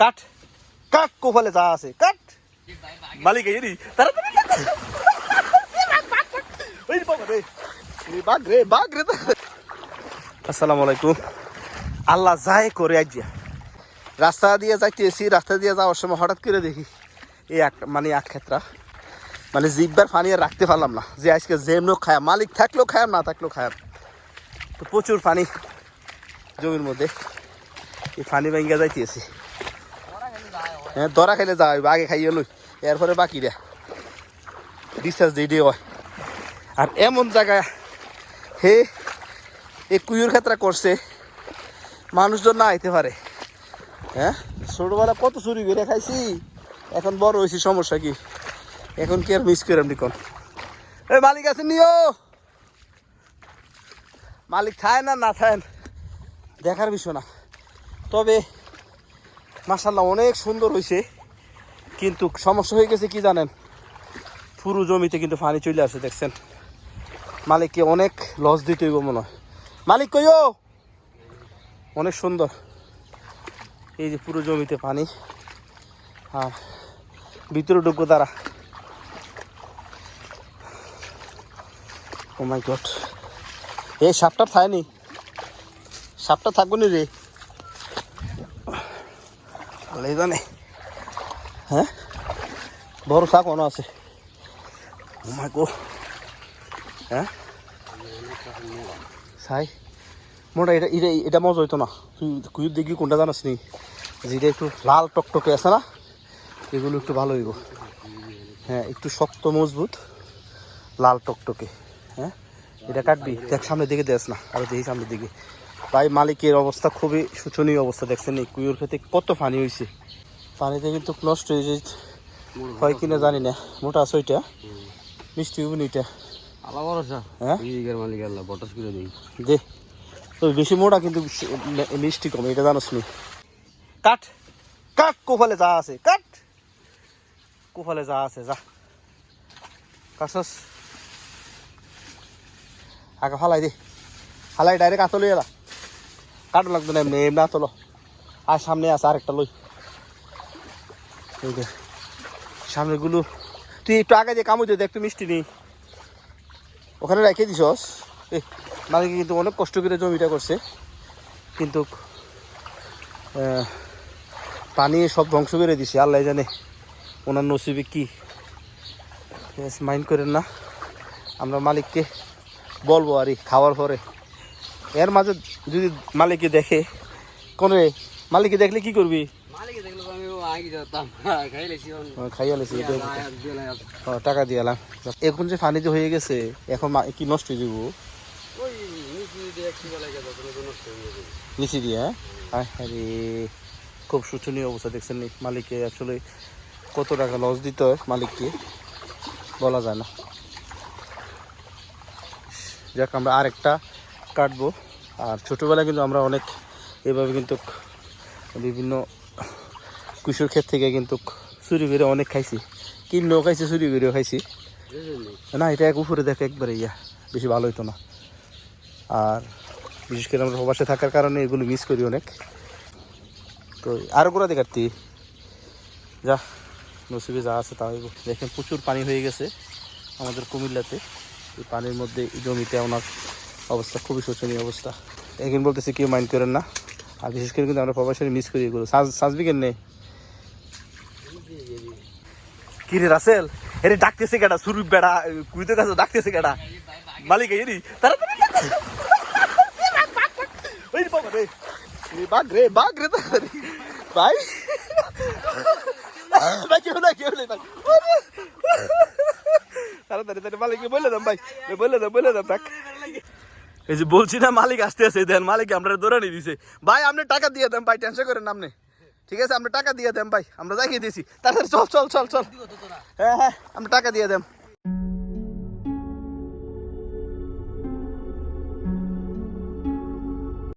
কাট। কাট কোফালে যা আছে, কাট। মালিক রে তাড়াতাড়ি ওই বাবা রে বাঘ রে আসসালামু আলাইকুম। আল্লাহ যায় করে আজ্ঞা রাস্তা দিয়ে যাইতেছি, রাস্তা দিয়ে যাওয়ার সময় হঠাৎ করে দেখি, এই এক মানে এক ক্ষেত্রা। মানে জিব্বার পানি আর রাখতে পারলাম না। যে আজকে যেমন খায়, মালিক থাকলেও খায়াম না থাকলেও খায়াম তো প্রচুর পানি জমির মধ্যে। এই পানি ভেঙে যাইতেছি। হ্যাঁ দরা খাইলে যা হইব, আগে খাইয়ে লই এরপরে বাকি রে রিচার্জ দিয়ে দিয়ে হয় আর এমন জায়গায় হে এই কুয়ুর ক্ষেত্রে করছে মানুষজন না আইতে পারে হ্যাঁ ছোটবেলা কত চুরি করে খাইছি। এখন বড় হয়েছি সমস্যা কি? এখন কি আর মিস করে আপনি কোন এই মালিক আছে নিও। মালিক খায় না না খায় দেখার বিষয় না। তবে মাসাল্লাহ অনেক সুন্দর হয়েছে কিন্তু সমস্যা হয়ে গেছে কি জানেন? পুরো জমিতে কিন্তু পানি চলে আসে, দেখছেন? মালিককে অনেক লস দিতে হইব মনে হয়। মালিক কইও অনেক সুন্দর। এই যে পুরো জমিতে পানি। আর ভিতরে ঢুকবো তারা ও মাই গড এই সাপটা থায়নি। সাপটা থাকব নি রে? আল্লাহ জানে হ্যাঁ? বড় শাক মনে আছে। মাই গো হ্যাঁ? সাই মোটা, এটা এটা এটা মজা হইতো না। তুই কুয়ুর দেখি কোনটা জানাস নি? যেটা একটু লাল টকটকে আছে না? এগুলো একটু ভালো হইব। হ্যাঁ একটু শক্ত, মজবুত, লাল টকটকে। হ্যাঁ? এটা কাটবি। দেখ, সামনের দিকে দেখ না। আরও, দেখি সামনের দিকে। ভাই মালিকের অবস্থা খুবই শোচনীয় অবস্থা দেখছেন এই কুয়োর খেতে কত পানি হয়েছে পানিতে কিন্তু নষ্ট হয়ে যায় হয় কিনা জানি না মোটা আছে ওইটা। মিষ্টি হইব না এটা। আলা ভরসা? হ্যাঁ? মালিক আল্লাহ বটাস করে দিই দে। তো বেশি মোটা কিন্তু মিষ্টি কম এটা জানোস নি। কাট কাট কোফালে যা আছে কাট। কোফালে যা আছে যা। কাটছস। আগে ফালাই দে। ফালাই ডাইরেক্ট আতলে এলা। কাটো লাগবে না, এমনি এমনি আতলো। আর সামনে আছে আরেকটা লই। সামনেগুলো। তুই একটু আগে দিয়ে দিয়ে দেখ একটু মিষ্টি নেই। ওখানে রেখে দিছস এ মালিকে কিন্তু অনেক কষ্ট করে জমিটা করছে। কিন্তু পানি সব ধ্বংস করে দিছে, আল্লাহ জানে ওনার নসিবে কি। মাইন্ড করেন না। আমরা মালিককে বলব আর খাওয়ার পরে। এর মাঝে যদি মালিকে দেখে কোন রে মালিকে দেখলে কি করবি? লেছি টাকা দিয়ে এখন যে পানি যে হয়ে গেছে এখন কি নষ্ট হয়ে যাব? নিচে দিয়ে হয়ে হ্যাঁ? আরে খুব শোচনীয় অবস্থা দেখছেন মালিককে আসলে কত টাকা লস দিতে হয় মালিককে বলা যায় না। যাক আমরা আরেকটা কাটবো। আর ছোটোবেলায় কিন্তু আমরা অনেক এভাবে কিন্তু বিভিন্ন কুশোর ক্ষেত থেকে কিন্তু চুরি করে অনেক খাইছি। কিনেও খাইছি চুরি করেও খাইছি। না, এটা এক উপরে দেখে একবারে ইয়া, বেশি ভালো হইতো না। আর বিশেষ করে আমরা প্রবাসে থাকার কারণে এগুলো মিস করি অনেক। তো আরও করে দেখাচ্ছি যা, নসিবে যা আছে তা হইব। দেখেন প্রচুর পানি হয়ে গেছে আমাদের কুমিল্লাতে। এই পানির মধ্যে জমিতে ওনার অবস্থা, খুবই শোচনীয় অবস্থা। এখন বলতেছি কেউ মাইন্ড করেন না। আর বিশেষ করে কিন্তু আমরা প্রবাসে মিস করি এগুলো। সাজবি কেন নেই। কি রে রাসেল, এরে ডাকতেছে কেডা? সুরু বেড়া কুইতে কাছে ডাকতেছে কেডা? মালিক এরি, তাড়াতাড়ি। ওই বাবা রে। বাঘ রে বাঘ রে, তাড়াতাড়ি। ভাই। ভাই কেউ না কেউ ভাই। তাড়াতাড়ি মালিককে বলে দাম ভাই। বলে দাম বলে দাম ডাক এই যে বলছি না, মালিক আসতে আছে, দেন মালিক আমরা দৌড়ানি দিছে। ভাই, আপনি টাকা দিয়ে দেন, ভাই টেনশন করেন আপনি। ঠিক আছে, আপনি টাকা দিয়ে দেন, ভাই, আমরা দেখিয়ে দিয়েছি। তাড়াতাড়ি চল চল চল চল। হ্যাঁ হ্যাঁ আমরা টাকা দিয়ে দেন।